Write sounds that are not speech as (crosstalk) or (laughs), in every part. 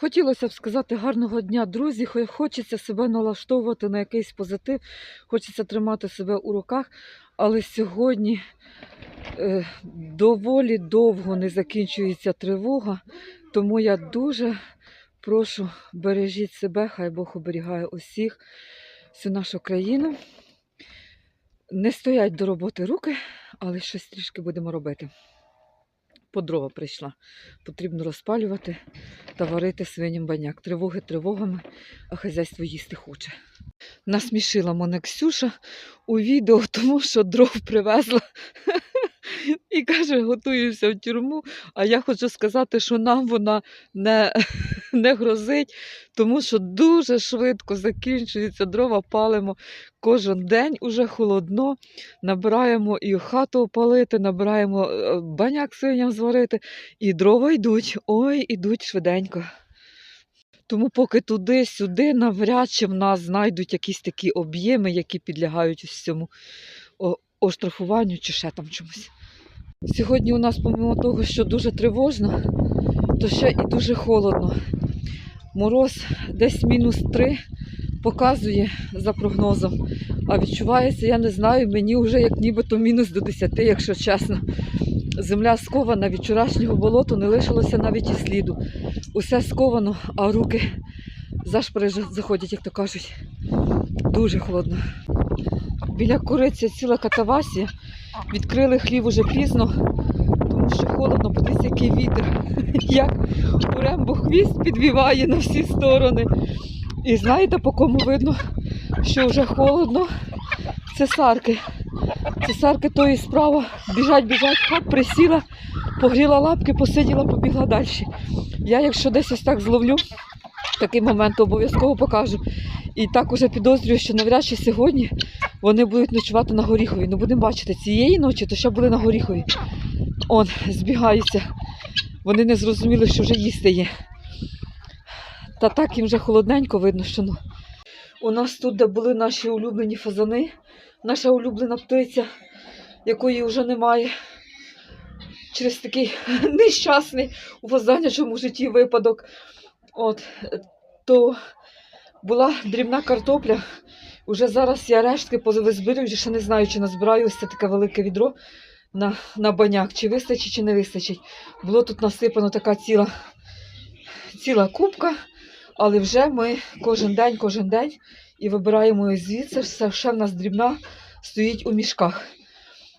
Хотілося б сказати гарного дня, друзі. Хочеться себе налаштовувати на якийсь позитив, хочеться тримати себе у руках, але сьогодні е, доволі довго не закінчується тривога, тому я дуже прошу бережіть себе, хай Бог оберігає усіх, всю нашу країну. Не стоять до роботи руки, але щось трішки будемо робити. По дрова прийшла. Потрібно розпалювати та варити свиням баняк. Тривоги тривогами, а хазяйство їсти хоче. Насмішила мене Ксюша у відео, (laughs) тому що дров привезла і каже, готуюся в тюрму. А я хочу сказати, що нам вона не, (laughs) не грозить, тому що дуже швидко закінчується дрова, палимо кожен день, уже холодно. Набираємо і хату опалити, набираємо е, баняк свиням зварити, і дрова йдуть. Ой, ідуть швиденько. Тому поки туди-сюди навряд чи в нас знайдуть якісь такі об'єми, які підлягають ось цьому оштрафуванню чи ще там чомусь. Сьогодні у нас, помимо того, що дуже тривожно, то ще і дуже холодно. Мороз десь мінус 3 показує за прогнозом. А відчувається, я не знаю, мені вже як нібито мінус до 10, якщо чесно. Земля скована від вчорашнього болоту, не лишилося навіть і сліду. Усе сковано, а руки зашпори заходять, як то кажуть. Дуже холодно. Біля куриці ціла катавасія. Відкрили хлів уже пізно, що холодно, подивіться, який вітер. (laughs) Як у рембо хвіст підвіває на всі сторони. І знаєте, по кому видно, що вже холодно. Це сарки. Це сарки тої справа. Біжать, біжать, хоп, присіла, погріла лапки, посиділа, побігла далі. Я, якщо десь ось так зловлю, такий момент обов'язково покажу. І так уже підозрюю, що навряд чи сьогодні вони будуть ночувати на горіхові. Ну будемо бачити, цієї ночі то ще були на горіхові. Он, збігаються. Вони не зрозуміли, що вже їсти є. Та так їм вже холодненько видно, що ну. У нас тут, де були наші улюблені фазани, наша улюблена птиця, якої вже немає. Через такий (laughs) нещасний у фазанячому житті випадок. От, то була дрібна картопля. Уже зараз я рештки повизбирю, ще не знаю, чи назбираю ось це таке велике відро на, на баняк, чи вистачить, чи не вистачить. Було тут насипано така ціла, ціла кубка, але вже ми кожен день, кожен день і вибираємо її звідси. Все ще в нас дрібна стоїть у мішках.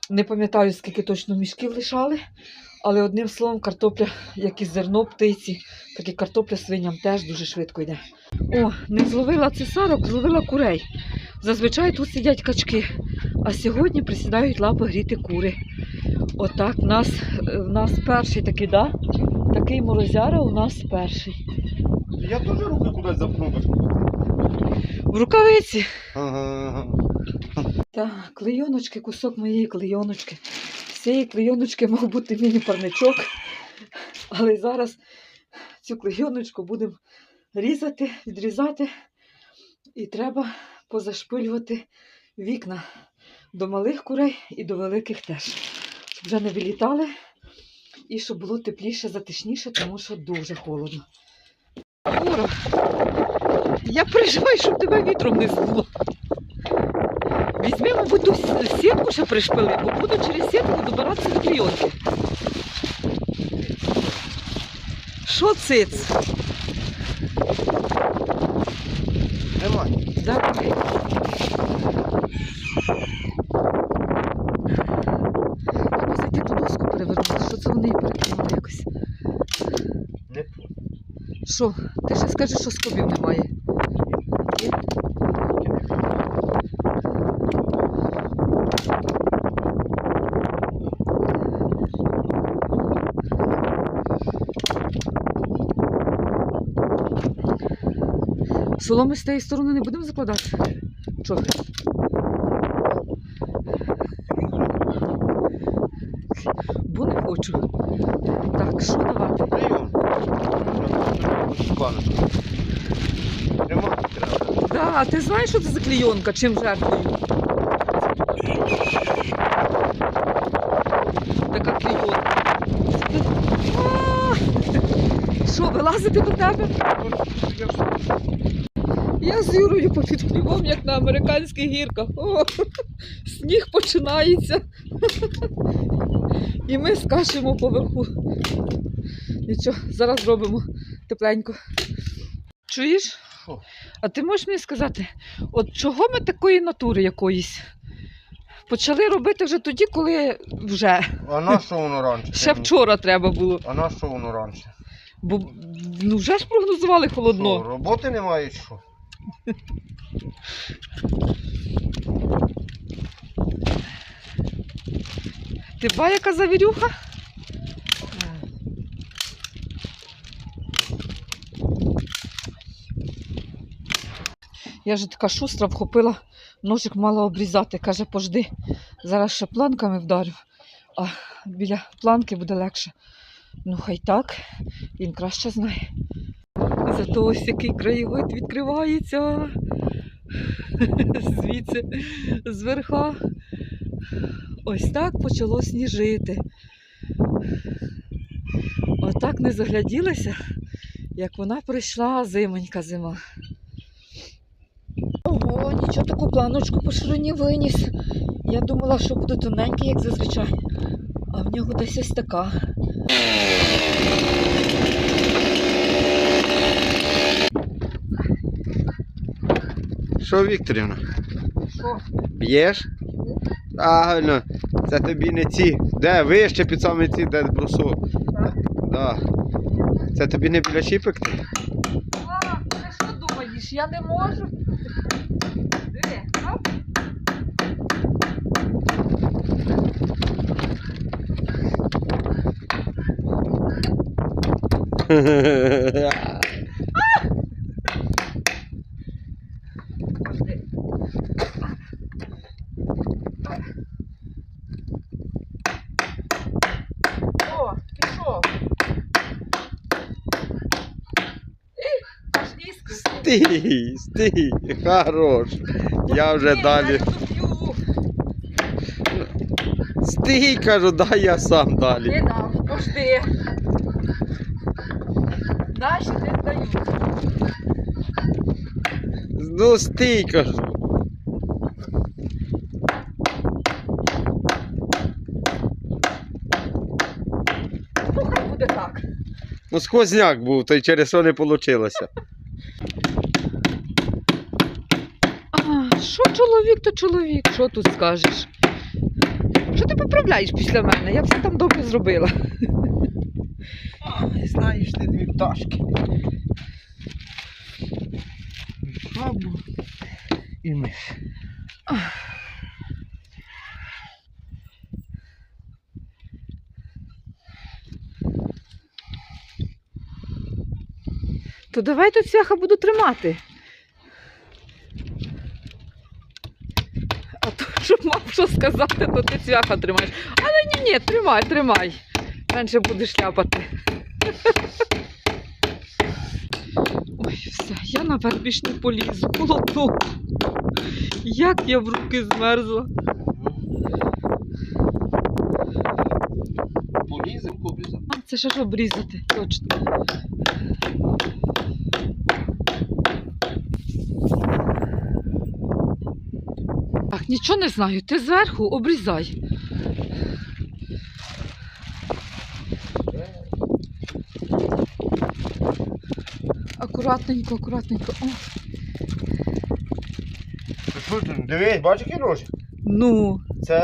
Не пам'ятаю, скільки точно мішків лишали, але одним словом, картопля, як і зерно птиці, так і картопля свиням теж дуже швидко йде. О, не зловила цесарок, зловила курей. Зазвичай тут сидять качки, а сьогодні присідають лапи гріти кури. Отак, в нас, е, в нас перший такий, да? Такий морозяра у нас перший. Я теж руки кудись запхнув. В рукавиці. Ага. Так, клейоночки, кусок моєї клейоночки. З цієї клейоночки мав бути міні-парничок. Але зараз цю клейоночку будемо різати, відрізати. І треба позашпилювати вікна до малих курей і до великих теж. Вже не вилітали і щоб було тепліше, затишніше, тому що дуже холодно. Ура! Я переживаю, щоб тебе вітром не здуло. Візьми, мабуть, ту сітку ще пришпили, бо буду через сітку добиратися до клійонки. Що циц? Немає. Давай. Треба зайти ту доску перевернути, що це вони її перекинули якось. Не Що? Ти ще скажи, що скобів немає. Соломи з тієї сторони не будемо закладати? Чого? Бо не хочу. Так, що давати? Прийом. Нема треба. Да, а ти знаєш, що це за клійонка, чим жертвою? Така клійонка. А, Що вилазити до тебе? Я з Юрою попід хлібом, як на американських гірках. О, сніг починається. І ми скачемо поверху. Нічого, зараз зробимо тепленько. Чуєш? Що? А ти можеш мені сказати, от чого ми такої натури якоїсь? Почали робити вже тоді, коли вже. А на що воно раніше? Ще вчора треба було. А на що воно раніше? Бо ну вже ж прогнозували Що, холодно. роботи немає чи що? Ти ба яка завірюха? Я ж така шустра вхопила, ножик мала обрізати. Каже, пожди, зараз ще планками вдарю, а біля планки буде легше. Ну, хай так, він краще знає. Зато ось який краєвид відкривається. (laughs) Звідси, зверха. Ось так почало сніжити. Отак не загляділася, як вона прийшла зимонька зима. Ого, нічого таку планочку по ширині виніс. Я думала, що буде тоненький, як зазвичай. А в нього десь ось така. Що, Вікторівна? Що? Б'єш? Правильно. Це тобі не ці. Де? Вище під саме ці, де брусок. Да. Це тобі не біля пекти? А, ти що думаєш? Я не можу. О, пішов. І, аж іскри. Стій, стій, хорош. Я вже Ні, далі. я люблю. Стій, кажу, дай я сам далі. Не дам, пожди. Наші не здають. Ну стій, кажу. Ну, хай буде так. Ну сквозняк був, то й через що не вийшло. Що чоловік, то чоловік, що тут скажеш? Що ти поправляєш після мене? Я все там добре зробила. Знаєш ти дві пташки. Шабу і миш. То давай тут цвяха буду тримати. А то, щоб мав що сказати, то ти цвяха тримаєш. Але ні, ні, тримай, тримай. Менше будеш ляпати. Ой, все, я наверх більш не полізу. Холодно. Як я в руки змерзла. Полізем кобізом. А, це ще ж обрізати, точно. Так, нічого не знаю. Ти зверху обрізай. Акуратненько, акуратненько. О, Що ти? Дивись, бачиш який ножик? ну, Це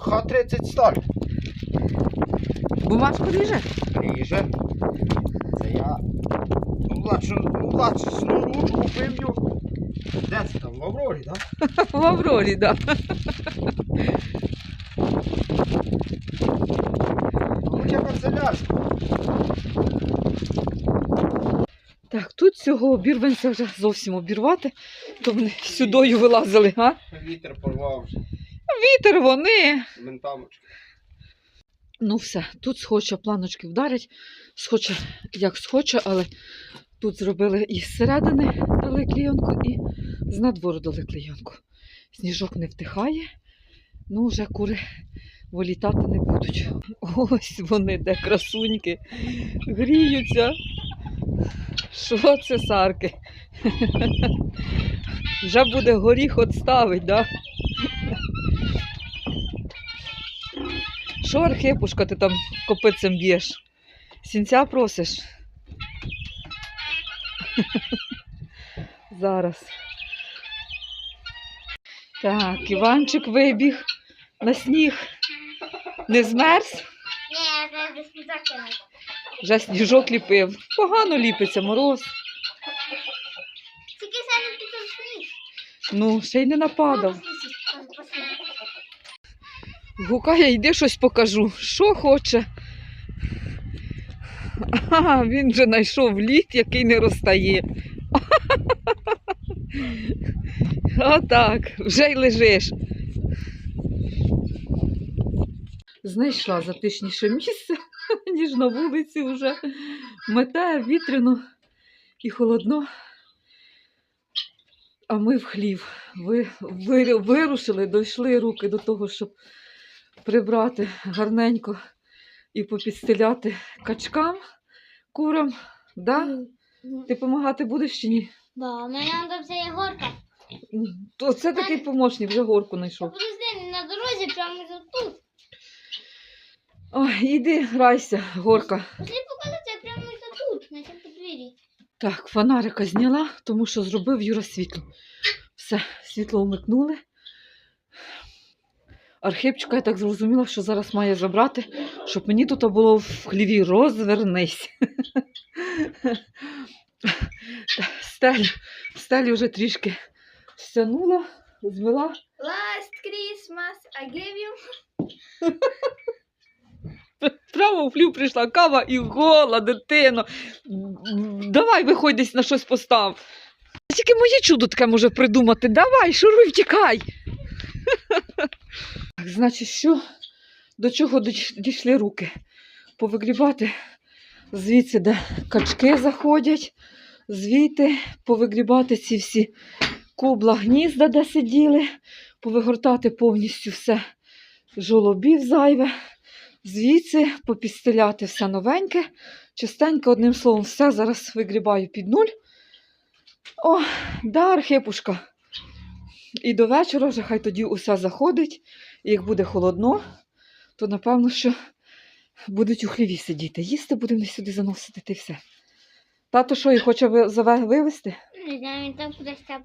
Х-30 сталь. бумажку ріже. Ріже. Це я младшу, младшу ручку купив його. Де це там? В Аврорі, так? (laughs) В Аврорі, так. Да. Крутя канцелярська. Так, тут цього обірванця вже зовсім обірвати, то вони сюдою вилазили, а? Вітер порвав вже. Вітер вони. Ментамочка. Ну все, тут схоче планочки вдарять, схоче як схоче, але тут зробили і зсередини дали клейонку, і з надвору дали клейонку. Сніжок не втихає, ну вже кури вилітати не будуть. Ось вони, де красуньки, гріються. Що це сарки? Вже буде горіх отставить, да? Що, Архипушка, ти там копицем б'єш? Сінця просиш? Зараз. Так, Іванчик вибіг на сніг. Не змерз? Ні, я без закинув. Вже сніжок ліпив. Погано ліпиться мороз. Тільки саме після сніг. Ну, ще й не нападав. Гукає, йди щось покажу. Що хоче. Ага, він вже знайшов лід, який не розтає. (laughs) Отак, вже й лежиш. Знайшла затишніше місце, ніж на вулиці вже. Мете, вітряно і холодно. А ми в хлів. Ви, ви, вирушили, дійшли руки до того, щоб прибрати гарненько і попідстеляти качкам, курам. Да? Ти допомагати будеш чи ні? Да, у мене там все є горка. М, То це такий помощник, вже горку знайшов. Подожди, на дорозі прямо тут. Ой, іди, грайся, горка. Пошли показати прямо тут, на цьому подвір'ї. Так, фонарика зняла, тому що зробив Юра світло. Все, світло вмикнули. Архипчика, я так зрозуміла, що зараз має забрати, щоб мені тут було в хліві розвернись. Стелю, стелю вже трішки стягнула, змила. Last Christmas I gave you... (laughs) Прямо в хлів прийшла кава і гола, дитино. Давай виходь десь на щось постав. Тільки моє чудо таке може придумати. Давай, шуруй, втікай. Так, значить, що? До чого дійшли руки? Повигрібати звідси, де качки заходять, звідти повигрібати ці всі кубла гнізда, де сиділи, повигортати повністю все жолобів зайве звідси попістеляти все новеньке, чистеньке, одним словом, все зараз вигрібаю під нуль. О, да, Архипушка. І до вечора вже хай тоді усе заходить. І як буде холодно, то напевно, що будуть у хліві сидіти. Їсти будемо не сюди заносити та й все. Тато що, і хоче вивезти? Не знаю, він там кудись там.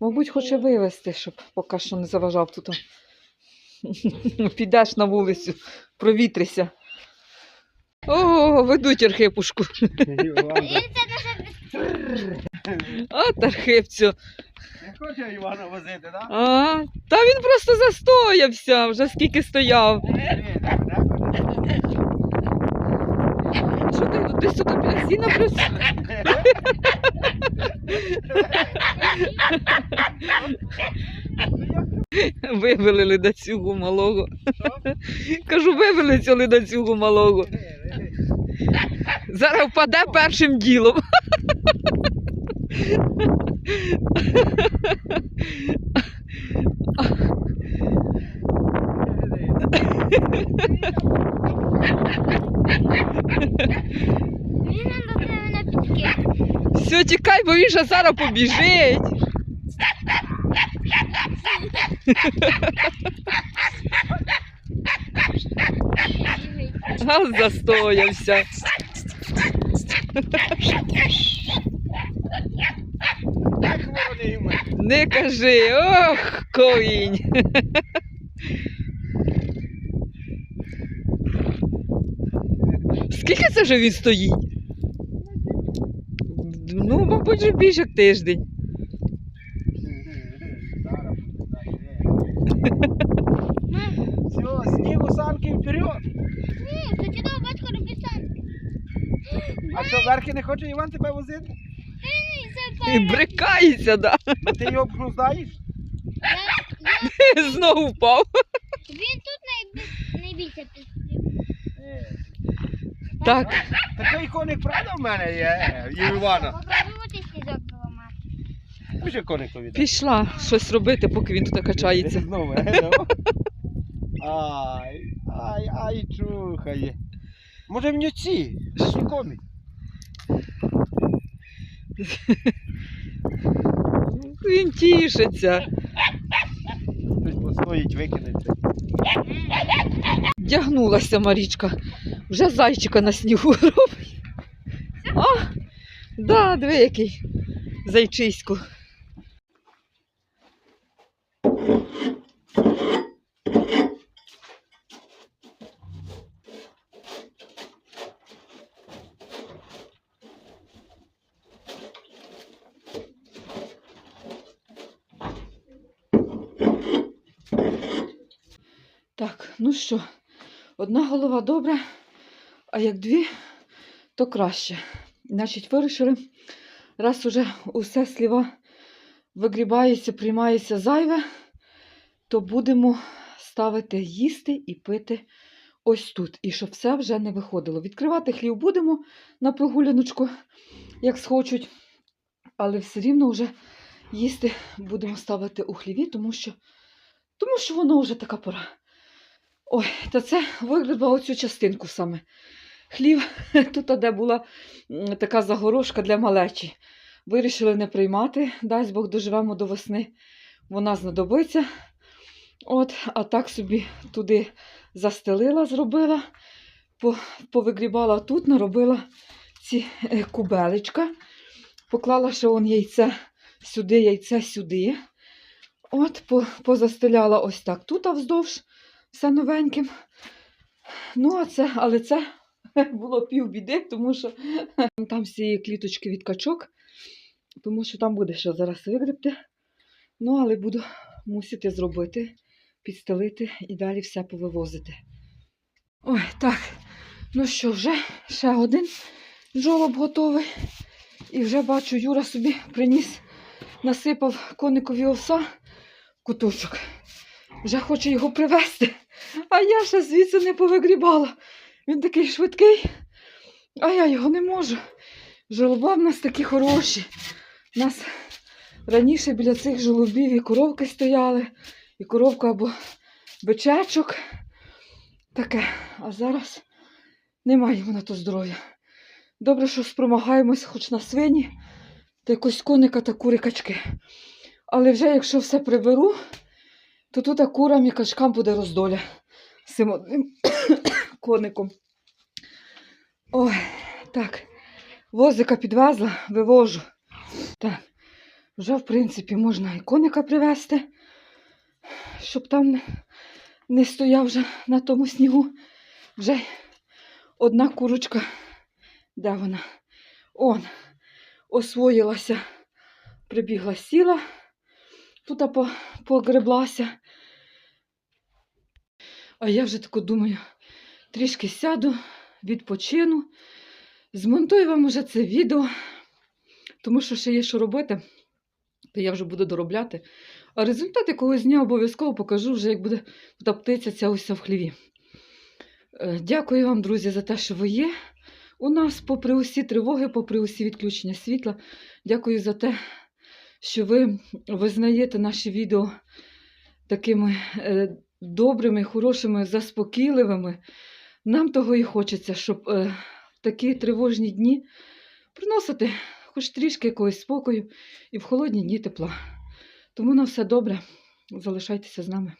Мабуть, хоче вивезти, щоб поки що не заважав тут. (laughs) Підеш на вулицю, провітрися. О, ведуть Архипушку. От Архипцю. Не хоче Івана возити, так? А, та він просто застоявся, вже скільки стояв. Що ти тут тут працює? Вивели ледацюгу малого. Кажу, вивели цю ледацюгу малого. Зараз впаде першим ділом. Він нам до тебе на підки. Все, тікай, бо він же зараз побіжить. Газ застоявся. Не кажи, ох, ковінь. Скільки це вже він стоїть? Ну, мабуть, вже більше як тиждень. Все, снігу санки вперед. Ні, то чудово батько робить сам. А що, верхи не хоче Іван тебе возити? Ні, це І брикається, да. А ти його обгруздаєш? Я, я, (laughs) Знову впав. він тут найбільше, найбільше підстрів. Так, Такий коник, правда, в мене є, і у Івана. Попробуємо ти поламати. Пише коникові. пішла щось робити, поки він тут качається. (laughs) Знову, е, ну. Ай, ай, ай, чухає. Може в ці? Шукомі. (laughs) Він тішиться. Хтось постоїть, викинеться. Вдягнулася Марічка. Вже зайчика на снігу (laughs) робить. А, да, диви який зайчисько. Так, ну що, одна голова добре, а як дві, то краще. Значить, вирішили, раз уже усе сліва вигрібається, приймається зайве, то будемо ставити їсти і пити ось тут. І щоб все вже не виходило. Відкривати хлів будемо на прогуляночку, як схочуть, але все рівно вже їсти будемо ставити у хліві, тому що, тому що воно вже така пора. Ой, та це вигребла оцю частинку саме. Хлів, (laughs) тут де була така загорожка для малечі. Вирішили не приймати, дасть Бог доживемо до весни, вона знадобиться. От, а так собі туди застелила, зробила, повигрібала тут, наробила ці е, кубелечка, поклала ще он яйце сюди, яйце сюди. От, позастеляла ось так тут а вздовж все новеньким. Ну, а це, але це (laughs) було півбіди, тому що (laughs) там всі кліточки від качок, тому що там буде що зараз вигребти. Ну, але буду мусити зробити, підстелити і далі все повивозити. Ой, так. Ну що, вже ще один жолоб готовий. І вже бачу, Юра собі приніс, насипав коникові овса в куточок. Вже хоче його привезти. А я ще звідси не повигрібала. Він такий швидкий, а я його не можу. Жолоба в нас такі хороші. У нас раніше біля цих жолобів і коровки стояли, і коровка або бичечок. Таке. А зараз немає на то здоров'я. Добре, що спромагаємось хоч на свині, та якось коника та кури качки. Але вже якщо все приберу, то тут курам і качкам буде роздоля з цим одним (coughs) коником. Ой, так. Возика підвезла, вивожу. Так, вже, в принципі, можна і коника привезти, щоб там не, стояв вже на тому снігу. Вже одна курочка. Де вона? Он, освоїлася, прибігла, сіла, тут по, погреблася. А я вже тако думаю, трішки сяду, відпочину, змонтую вам уже це відео, тому що ще є що робити, то я вже буду доробляти. А результат якогось дня обов'язково покажу вже, як буде та птиця ця ось в хліві. Е, Дякую вам, друзі, за те, що ви є. У нас, попри усі тривоги, попри усі відключення світла. Дякую за те, що ви визнаєте наші відео такими е, добрими, хорошими, заспокійливими. Нам того і хочеться, щоб е, в такі тривожні дні приносити хоч трішки якогось спокою і в холодні дні тепла. Тому на все добре. Залишайтеся з нами.